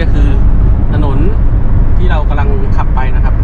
ก็คือถนนที่เรากำลังขับไปนะครับ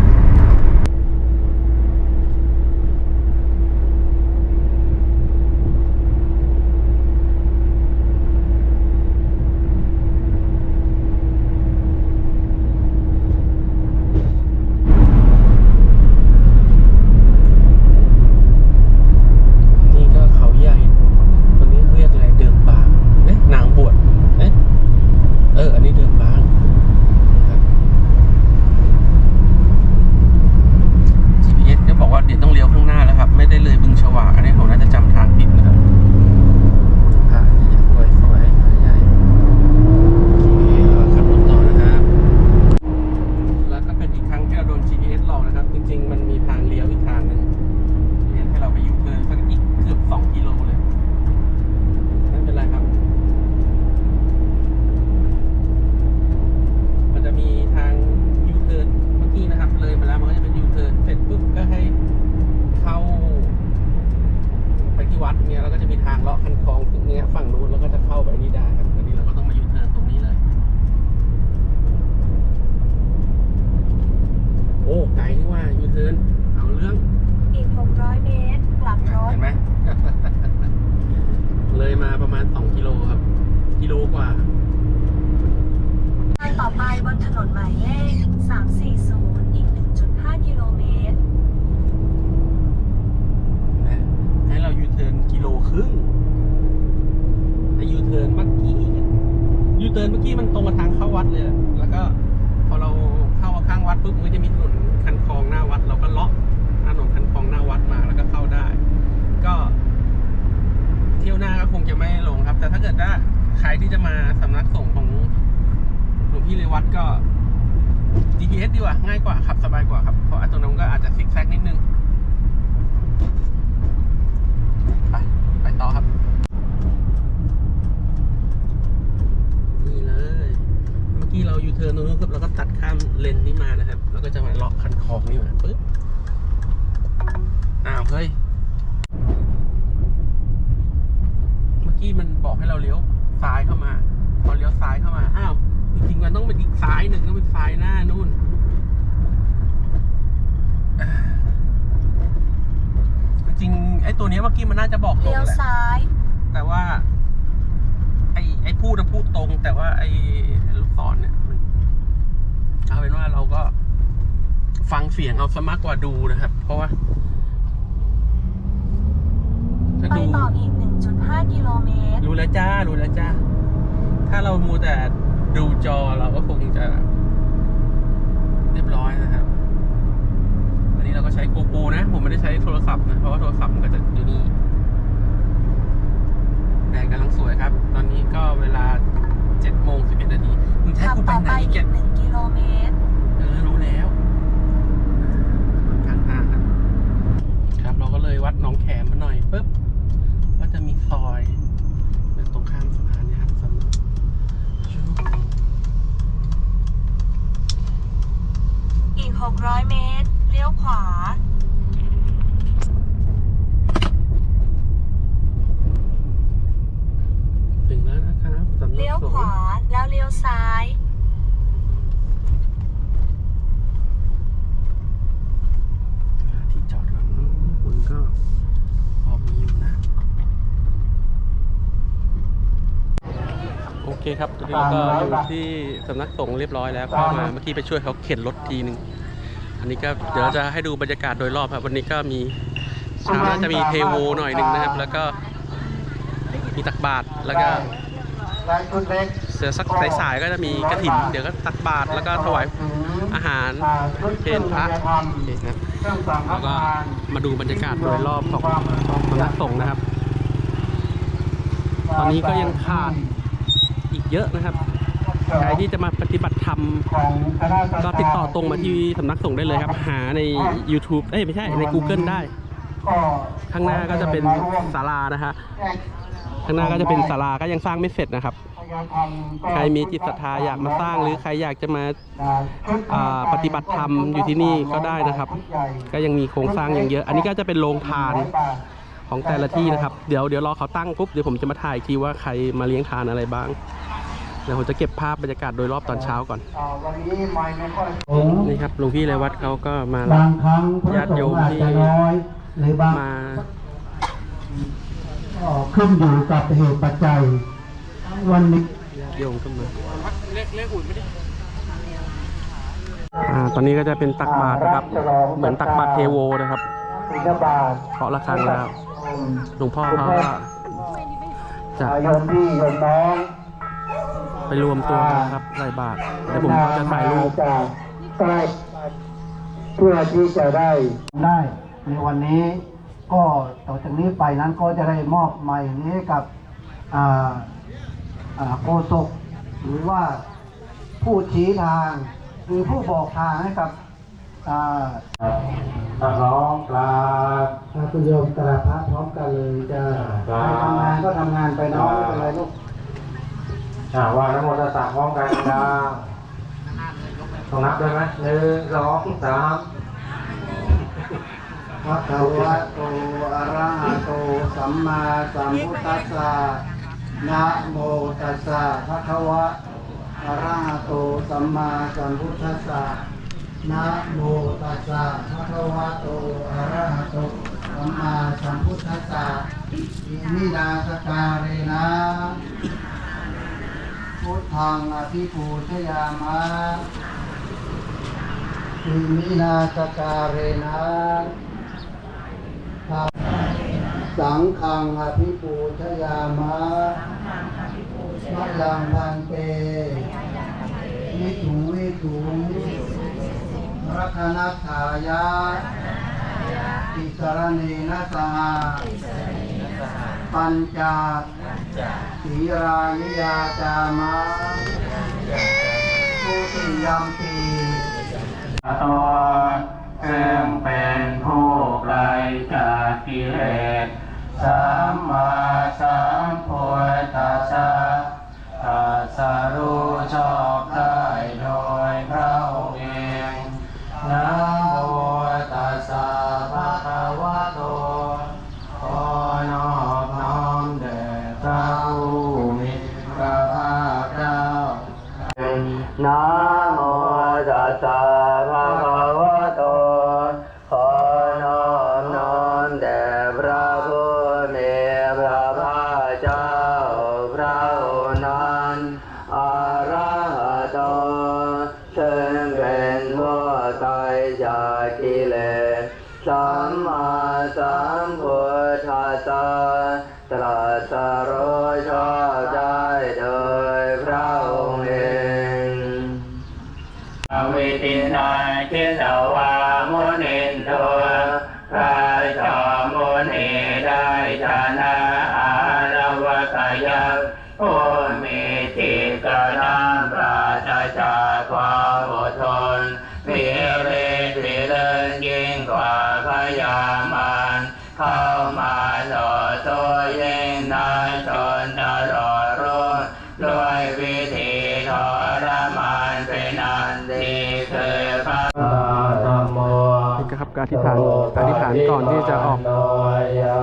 กี้เรายูเทิร์นตรงนู้นครับเราก็ตัดข้ามเลนนี้มานะครับ แล้วก็จะมาเลาะคันคลองนี่มาปึ๊บอ้าวเฮ้ยเมื่อกี้มันบอกให้เราเลี้ยวซ้ายเข้ามาพอเลี้ยวซ้ายเข้ามาอ้าวจริงๆมันต้องเป็นอีกซ้ายหนึ่งต้องเป็นซ้ายหน้านู่นอ่าจริงๆไอ้ตัวเนี้ยเมื่อกี้มันน่าจะบอกตรงเลี้ยวแหละซ้าย แต่ว่า ไอ้ไอ้พูดอะพูดตรง แต่ว่าไอ้ ลูกศรเนี่ยมันเอาเป็นว่าเราก็ฟังเสียงเอาซะมากกว่าดูนะครับ เพราะว่าถ้าไปดูต่ออีก 1.5 กิโลเมตร รู้แล้วจ้า รู้แล้วจ้า ถ้าเรามัวแต่ดูจอเราก็คงจะ เรียบร้อยนะครับ อันนี้เราก็ใช้โกโปรนะ ผมไม่ได้ใช้โทรศัพท์นะ เพราะว่าโทรศัพท์มันก็จะอยู่นี่แดดกำลังสวยครับ ตอนนี้ก็เวลา 7โมง11นาทีมึงใช้ขับกูไปต่อไหนไปอีอีกกแก1กิโลเมตร เออรู้แล้วข้างทางครับ ครับ เราก็เลยวัดหนองแขมมาหน่อยปุ๊บก็จะมีซอยเป็นตรงข้ามสะพานเนี่ยครับสำนักชูอีก 600 เมตร เลี้ยวขวา ถึงแล้วนะครับสำนัก เลี้ ยวสขงวาฆ์แล้วเลี้ยวซ้ายหาที่จอดก่อนอืมคุณก็พอมีอยู่นะ โอเคครับตอนนี้เราก็อยู่ที่สำนักสงฆ์เรียบร้อยแล้วเข้ามาเมื่อกี้ไปช่วยเขาเข็นรถทีหนึ่งอันนี้ก็เดี๋ยวจะให้ดูบรรยากาศโดยรอบครับ วันนี้ก็มีเช้าน่าจะมีเทโวหน่อยหนึ่งนะครับ แล้วก็มีตักบาตรแล้วก็และชุด เล็กเสือสักสายๆก็จะมีกระถิน เดี๋ยวก็ตักบาตรแล้วก็ถวายอาหารอ่าชุดเพเครื่องนพระทำโอเคครับเครื่องสังฆแล้วก็ทานมาดูบรรยากาศโดยรอบของสำนักสงฆ์นะครับ ตอนนี้ก็ยังขาดอีกเยอะนะครับใครที่จะมาปฏิบัติธรรมของคณะสัก็ติดต่อตรงมาที่สำนักสงฆ์ได้เลยครับ หาใน YouTube เอ้ยไม่ใช่ใน Google ได้ก็ข้างหน้าก็จะเป็นศาลานะฮะ ข้างหน้าก็จะเป็นศาลาก็ยังสร้างไม่เสร็จนะครับ ใครมีจิตศรัทธาอยากมาสร้างหรือใครอยากจะมาอ่าปฏิบัติธรรมอยู่ที่นี่ก็ได้นะครับ ก็ยังมีโครงสร้างอย่างเยอะ อันนี้ก็จะเป็นโรงทานของแต่ละที่นะครับ เดี๋ยวเดี๋ยวรอเขาตั้งปุ๊บเดี๋ยวผมจะมาถ่ายอีกทีว่าใครมาเลี้ยงทานอะไรบ้างเดี๋ยวผมจะเก็บภาพบรรยากาศโดยรอบตอนเช้าก่อนอ่าวันนี้ไม่ไม่ค่อยนี่ครับหลวงพี่เรวัตเขาก็มารับาบงครั้งพระญาติสโยงมฆ์อาจที่จะน้อยหรือบางมา ก็ขึ้นอยู่กับเหตุปัจจัยวันนี้โยงขึ้นมาอ่าตอนนี้ก็จะเป็นตักบาตรนะครับ เหมือนตักบาตรเทโวนะครับบิณฑบาตเคาะระฆังแล้วหลวงพ่อเขาก็จะโยมพี่โยมน้องไปรวมตัวกันนะครับใส่บาตรเดี๋ยวผมก็จะถ่ายรูปจากใกล้เพื่อที่จะได้ได้ในวันนี้ ก็ต่อจากนี้ไปนั้นก็จะได้มอบไม้นี้กับอ่าอ่าโกศกหรือว่าผู้ชี้ทาง หรือผู้บอกทางให้กับอ่าถ้าร้องกราบถ้าคุณโยมกราบพระพร้อมกันเลยจะใครทำงานก็ทำงานไปเน้องไม่เป็นไรลูกอ่าว่านะโมตัสสะพร้อมกันดังต้องนับด้วยไหมหนึ่งสองสาม พระวะโตอะระหะโตสัมมาสัมพุทธัสสะนะโมตัสสะภะคะวะอะระหะโตสัมมาสัมพุทธัสสะนะโมตัสสะภะคะวะโตอะระหะโตสัมมาสัมพุทธัสสะอิมินาสการเนะพุทธังอภิปูชยามะอิมินาสการเนะ สังฆังอภิปูชยามะมะลังพันเตวิถุวิถุรัตนัฏฐายะอิสรเนนะสหปัญจสีรานิยาจามะผู้ติยัมปีต ซึ่งเป็นผู้ไกลจากกิเลสสัมมาสัมพุทธัสสะตัสรู้ชอบได้โดยพระองค์เองนะโมตัสสะ ได้ทานาอารวตยา ก็ครับก็อธิษฐานอธิษฐานก่อนที่จะออก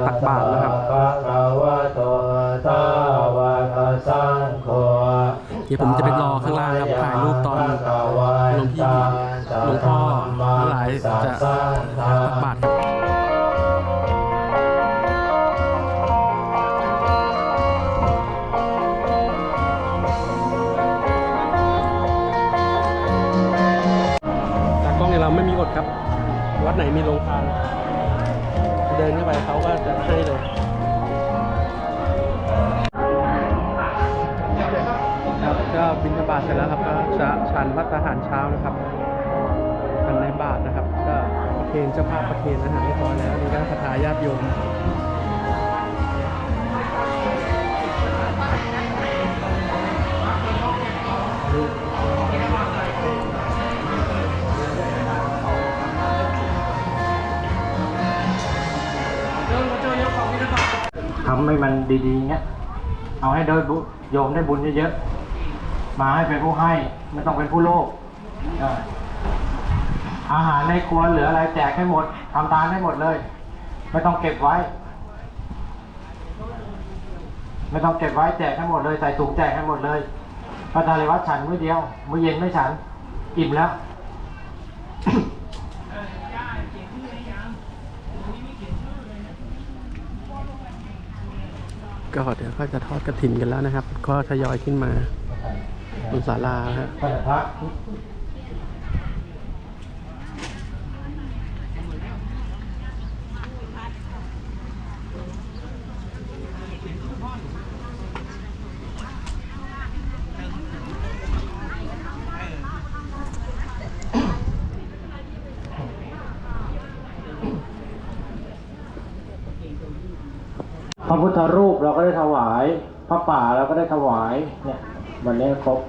ตักบาตรนะครับเดี๋ยวผมจะไปรอข้างล่างครับถ่ายรูปตอนหลวงพี่หลวงพ่อหลายจะตักบาตร เคนเจ้าภาพประเคนอาหารเรียบร้อยแล้วนี่ก็คาถาญาติโยมเจ้าเจ้ายองนี่นะครับทำให้มันดีๆเงี้ย เอาให้โดยบุโยมได้บุญเยอะๆ มาให้เป็นผู้ให้ ไม่ต้องเป็นผู้โลภ อาหารในครัวเหลืออะไรแจกให้หมดทำทานให้หมดเลย ไม่ต้องเก็บไว้ ไม่ต้องเก็บไว้แจกให้หมดเลยใส่ถุงแจกให้หมดเลยพระนารวัดฉันมื้อเดียวมื้อเย็นไม่ฉันอิ่มแล้วก็เดี๋ยวก็จะทอดกระถินกันแล้วนะครับ ก็ทยอยขึ้นมาบนศาลาฮะ พระพุทธรูปเราก็ได้ถวาย พระป่าเราก็ได้ถวาย เนี่ยวันนี้ครบ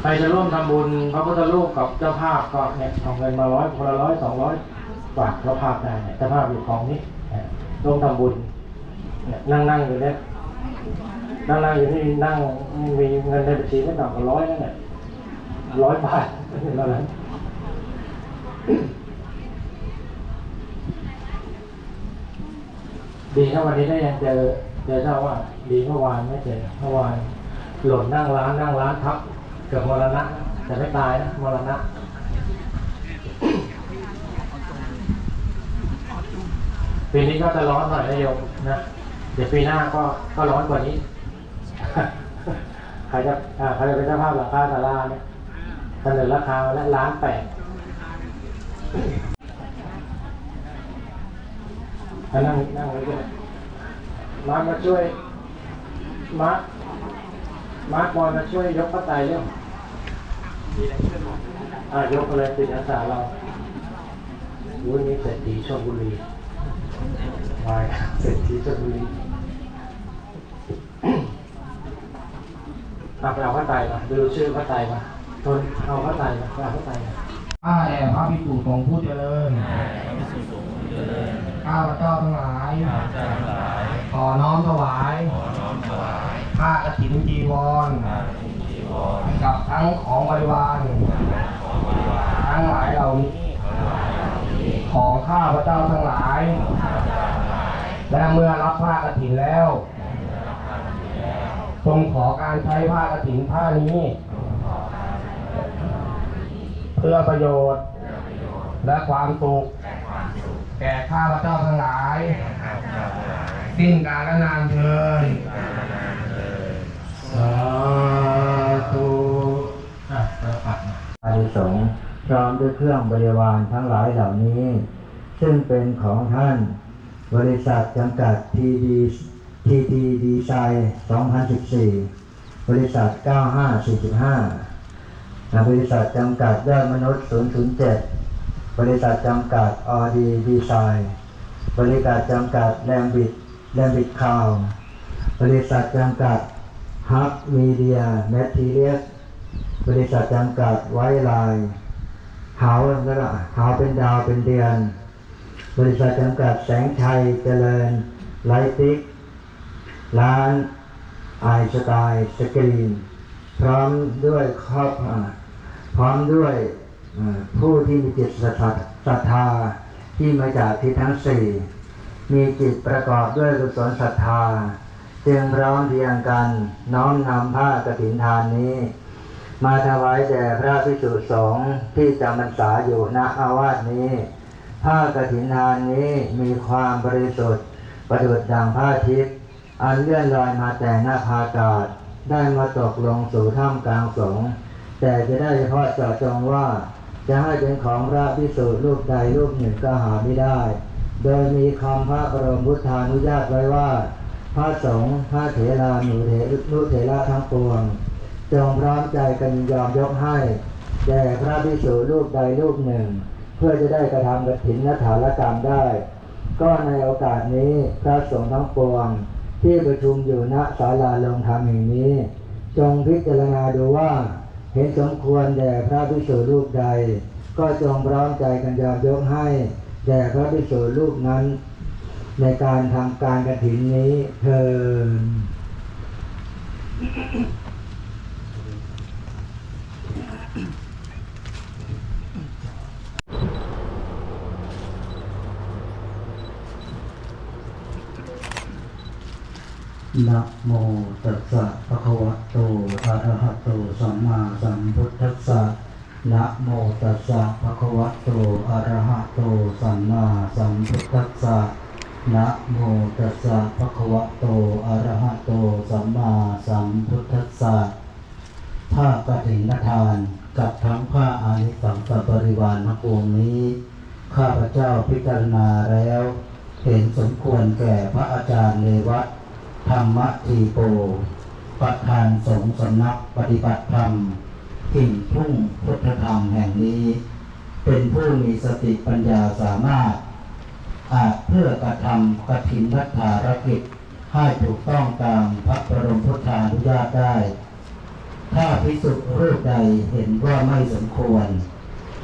ใครจะร่วมทำบุญพระพุทธรูปกับเจ้าภาพก็เนี่ยเอาเงินมาร้อยคนละร้อยสองร้อยฝากเจ้าภาพได้เนี่ยเจ้าภาพอยู่ของนี้เนี่ยร่วมทำบุญเนี่ยนั่งนั่งอยู่เนี่ยนั่งนั่งอยู่ที่นั่งมีเงินในบัญชีไม่ต่ำกว่าร้อยนั่นแหละร้อยบาทเท่านั้น ดีถ้าวันนี้ได้ยังเจอเจอเจ้าว่า ดีเมื่อวานไม่เจอเมื่อวานหล่นนั่งร้านนั่งร้านทับเกือบมรณะแต่ไม่ตายนะมรณะปีนี้ก็จะร้อนหน่อยนะโยมนะเดี๋ยวปีหน้าก็ก็ร้อนกว่านี้ใครจะอ่าใครจะเป็นเจ้าภาพหลังคาศาลาเนี่ยเสนอราคาและล้านแปด นั่งนั่งไว้ด้วยมามาช่วยมามาร์คบอลมาช่วยยกพระไตรเร็วอ่ายกไปเลยติดอาสาเราวุ้ยนี่เศรษฐีชลบุรีวายเศรษฐีชลบุรีเอาไปเอาพระไตรมาดูชื่อพระไตรมาทนเอาพระไตรมาเอาพระไตรมา ข้าแด่พระภิกษุสงฆ์ผู้เจริญ ข้าพระเจ้าทั้งหลาย ขอน้อมถวายผ้ากฐินจีวร กับทั้งของบริวารทั้งหลายเหล่านี้ ของข้าพระเจ้าทั้งหลาย และเมื่อรับผ้ากฐินแล้วทรงขอการใช้ผ้ากฐินผ้านี้ เพื่อประโยชน์ และความสุขแก่ข้าพระเจ้าทั้งหลาย สิ้นกาลนานเทินสาธุอะประกาศมาอานิสงส์พร้อมด้วยเครื่องบริวารทั้งหลายเหล่านี้ ซึ่งเป็นของท่านบริษัทจำกัดทีดีทีดีดีไซน์2014 บริษัท 9545 และบริษัทจำกัดยอดมนุษย์ 007 บริษัทจำกัดออดีดีไซน์บริษัทจำกัดแรมบิดแรมบิดคาวบริษัทจำกัดฮับมีเดียแมทเรียสบริษัทจำกัดไว้ลายหาวแล้วก็หาวเป็นดาวเป็นเดือน บริษัทจำกัดแสงชัยเจริญไลติกร้านไอสไตล์สกรีน พร้อมด้วยครอบอ่า พร้อมด้วยผู้ที่มีจิตศรัทธาทธาที่มาจากที่ทั้งสี่มีจิตประกอบด้วยกุศลศรัทธาจึงพร้อมเพรียงกันน้อมนำผ้ากฐินทานนี้ มาถวายแด่พระภิกษุสงฆ์ที่จำพรรษาอยู่ณอาวาสนี้ ผ้ากฐินทานนี้มีความบริสุทธิ์ประดุจดังผ้าทิพย์อันเลื่อนลอยมาแต่หน้าพากาศได้มาตกลงสู่ถ้ำกลางสงฆ์ แต่จะได้เฉพาะเจาะจงว่า จะให้เป็นของพระภิกษุรูปใดรูปหนึ่งก็หาไม่ได้ โดยมีคำพระบรมพุทธานุญาตไว้ว่า พระสงฆ์พระเถราหนูเถรุเถระทั้งปวง จงพร้อมใจกันยอมยกให้แด่พระภิกษุรูปใดรูปหนึ่ง เพื่อจะได้กระทำกฐินนฐานกรรมได้ ก็ในโอกาสนี้พระสงฆ์ทั้งปวง ที่ประชุมอยู่ณศาลาลงธรรมแห่งนี้ จงพิจารณาดูว่า เห็นสมควรแด่พระภิกษุรูปใด ก็จงร้อมใจกันยอมยกให้ แด่พระภิกษุรูปนั้น ในการทำการกระถินนี้เทิน นะโมตัสสะภะคะวะโตอะระหะโตสัมมาสัมพุทธัสสะนะโมตัสสะภะคะวะโตอะระหะโตสัมมาสัมพุทธัสสะนะโมตัสสะภะคะวะโตอะระหะโตสัมมาสัมพุทธัสสะผ้ากฐินทานกับทั้งผ้าอานิสังสบริวารทั้งปวงนี้ ข้าพเจ้าพิจารณาแล้ว เห็นสมควรแก่พระอาจารย์ในวัด ธรรมทีโป ประธานสงฆ์สำนักปฏิบัติธรรมกิ่งทุ่งพุทธธรรมแห่งนี้ เป็นผู้มีสติปัญญาสามารถ อาจเพื่อกระทำกฐินนัฐารกิจให้ถูกต้องตามพระบรมพุทธานุญาตได้ ถ้าพิสุรูปใดเห็นว่าไม่สมควร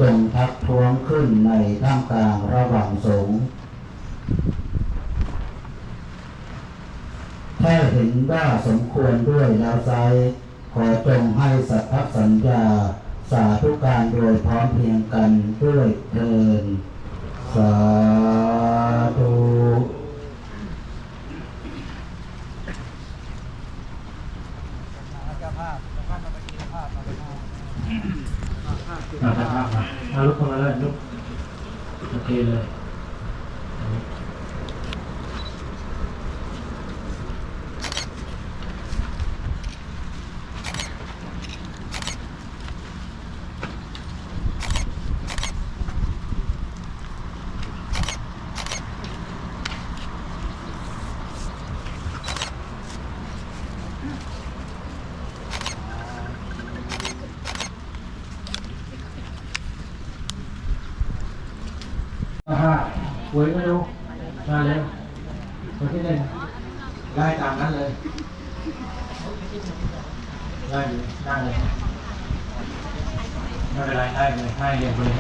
จงทักท้วงขึ้นในท่ามกลางระหว่างสงฆ์ ถ้าเห็นว่าสมควรด้วยแล้วไซขอจงให้สัทธสัญญา สาธุการโดยพร้อมเพียงกันด้วยเทินสาธุอาภาพมาเอาลุกขึ้นมาเลยลุกโอเคเลย อ่าหวยไม่รู้มาเร็วคนที่ เล่นไล่ตามนั้นเลยไล่เลยนั่งเลยไม่เป็นไรไล่เลยไล่เรียงเลย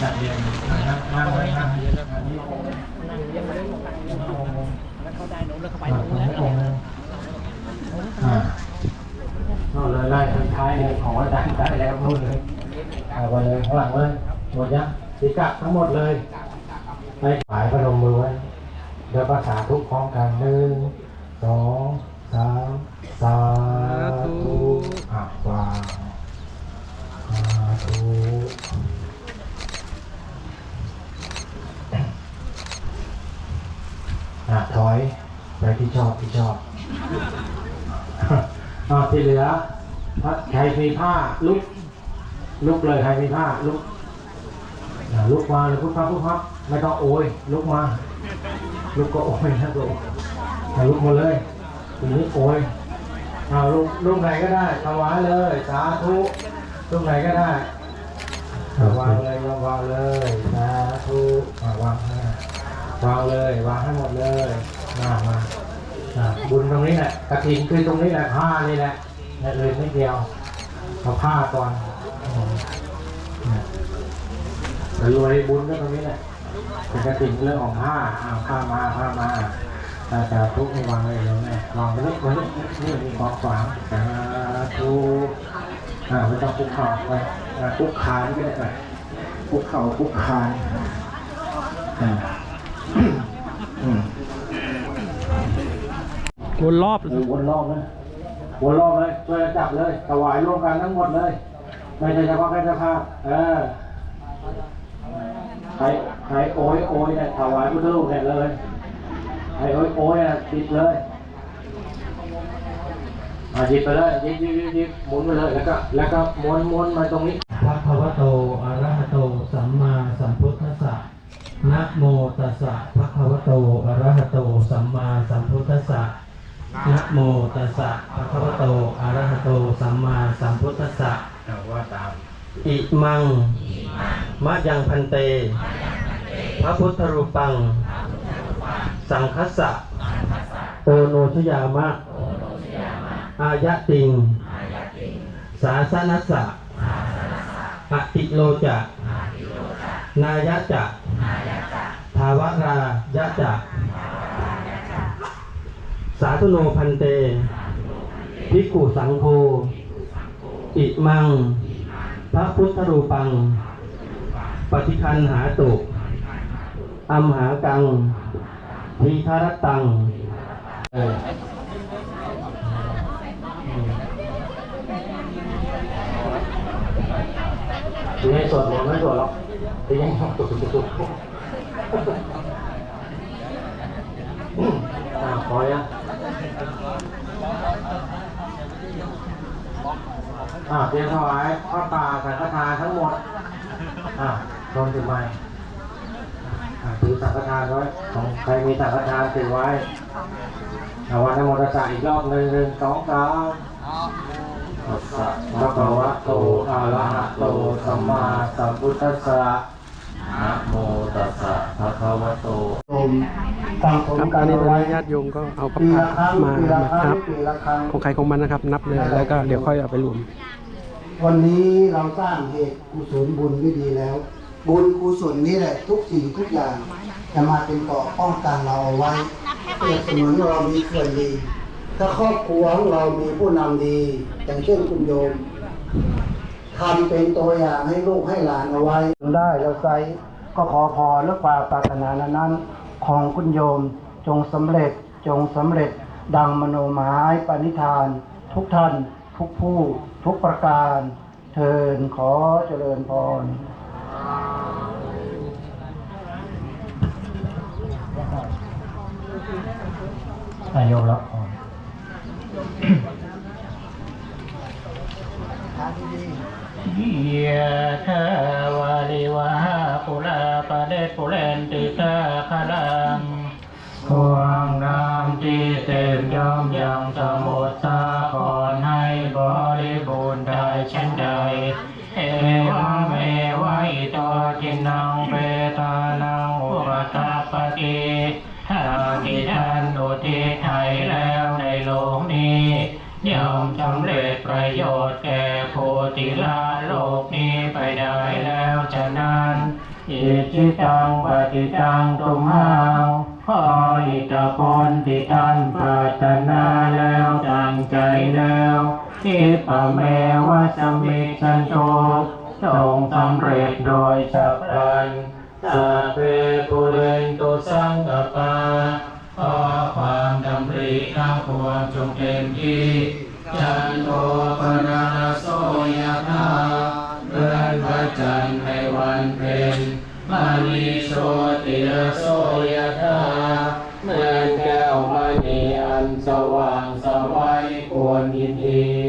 จัดเรียงเลยนั่งนั่งเลยนั่งเรียงแล้วอันนี้นั่งเรียงเลยแล้วเขาได้น้มแล้วเขาไปน้มแล้วนู่นเลยไล่ท้ายเลยของอาจารย์ได้แล้วนู่นเลยเอาไปเลยข้างหลังเลยหมดยังศีรษะทั้งหมดเลยให้ฝายพนมมือไว้ แล้วก็สาธุพร้อมกันหนึ่งสองสามสาธุอะวางสาธุอะถอยไปที่ชอบที่ชอบอะที่เหลือถ้าใครมีผ้าลุกลุกเลยใครมีผ้าลุกลุกมาเลยพุทธพุทธไม่ต้องโอยลุกมา ลุกก็โอยนะลุกอ่าลุกหมาเลยทีนี้โอยเอาลุกลุกไหนก็ได้ถวายเลยสาธุลุกไหนก็ได้วางเลยวางเลยสาธุวางให้วางเลยวางให้หมดเลยมามาบุญตรงนี้แหละกระถิ่นคือตรงนี้แหละผ้านี่แหละเนี่ยเลยนิดเดียวเอาผ้าก่อนแต่รวยบุญก็ตรงนี้แหละ เป็นกระถิ่นเรื่องของผ้าเอาผ้ามาผ้ามาแต่แต่ทุกวางเลยแล้วแม่วางไว้นี่ไว้นี่นี่มีของขวางสาธุอ่าไม่ต้องคุกเข่าไปคุกคานก็ได้ไปคุกเข่าคุกคานอ่าอืมวนรอบเออวนรอบนะวนรอบเลยช่วยจับเลยถวายร่วมกันทั้งหมดเลย ไม่ใช่เฉพาะแค่เจ้าภาพเออใคร ใครโอยโอยเนี่ยถวายพุทธรูปเนี่ยเลยใครโอยโอยเนี่ยติดเลยอะหยิบไปเลยหยิบหยิบหยิบหยิบหมุนไปเลยแล้วก็แล้วก็ม้วนม้วนมาตรงนี้พระคะวะโตอะระหะโตสัมมาสัมพุทธัสสะนะโมตัสสะภะคะวะโตอะระหะโตสัมมาสัมพุทธัสสะนะโมตัสสะภะคะวะโตอะระหะโตสัมมาสัมพุทธัสสะเอาว่าตามอิมังมะยังพันเต พระพุทธรูปัง สังคัสสะโอโนชยามะ อายะติง สาสนัสสะอติโลจะนายะจะภาวรายะจะสาธุโนพันเตภิกขุสังโฆอิมัง พระพุทธรูปัง ปฏิคันหาตุ อัมหากังทีทารตังอยู่ในส่วดผมไม่ส่วนหรอกที่ยังตุกตุกตุกขอยนี่ยอ่าเตรียมถวายข้าตปลาสังฆทานทั้งหมด อ่าโดนถึงไหม ถือสังฆทานไว้ของใครมีสังฆทานถือไว้เอาวันนโมตัสสะอีกรอบหนึ่งหนึ่งสองสามตัสสะภะคะวะโตอะระหะโตสัมมาสัมพุทธัสสะนะโมตัสสะภะคะวะโตโยมตั้งสมครับกัอันนนี้ตอนไว้นี้ญาติโยมก็เอาพระปีพาละครั้งมาปีละมาครั้คงรับปีละครั้งของใครของมันนะครับ นับเลยแล้วก็เดี๋ยวค่อยเอาไปรวม วันนี้เราสร้างเหตุกุศลบุญไว้ดีแล้ว บุญกุศลนี่แหละทุกสิ่งทุกอย่าง จะมาเป็นเกราะป้องกันเราเอาไว้เปรียบเสมือนเรามีเขื่อนดี ถ้าครอบครัวของเรามีผู้นำดี อย่างเช่นคุณโยมทำเป็นตัวอย่างให้ลูกให้หลานเอาไว้ได้แล้วไซก็ขอพรและความปรารถนานั้น ของคุณโยมจงสำเร็จจงสำเร็จดังมโนหมายปณิธาน ทุกท่าน ทุกผู้ ทุกประการ เทินขอเจริญพร นายโยรับพรยะทาวาลิวาปุราปะเดปุเรนติตาคลัง จิตังปฏิตังตุมหังขออิทธิพลที่ท่านปรารถนาแล้วตั้งใจแล้วทิปะเมวะสมมิชันโตจงสำเร็จโดยฉับพลันสัพเพปุเรนตุสังกปาขอความดำริข้าพวงจงเต็มที่จันโทปนาโสยธาเรื่อนพระจันทร์ในวันเพ็ญ มานีโชติรโสยธาเหมือนแก้วมณีอันสว่างสวัยควรยินดี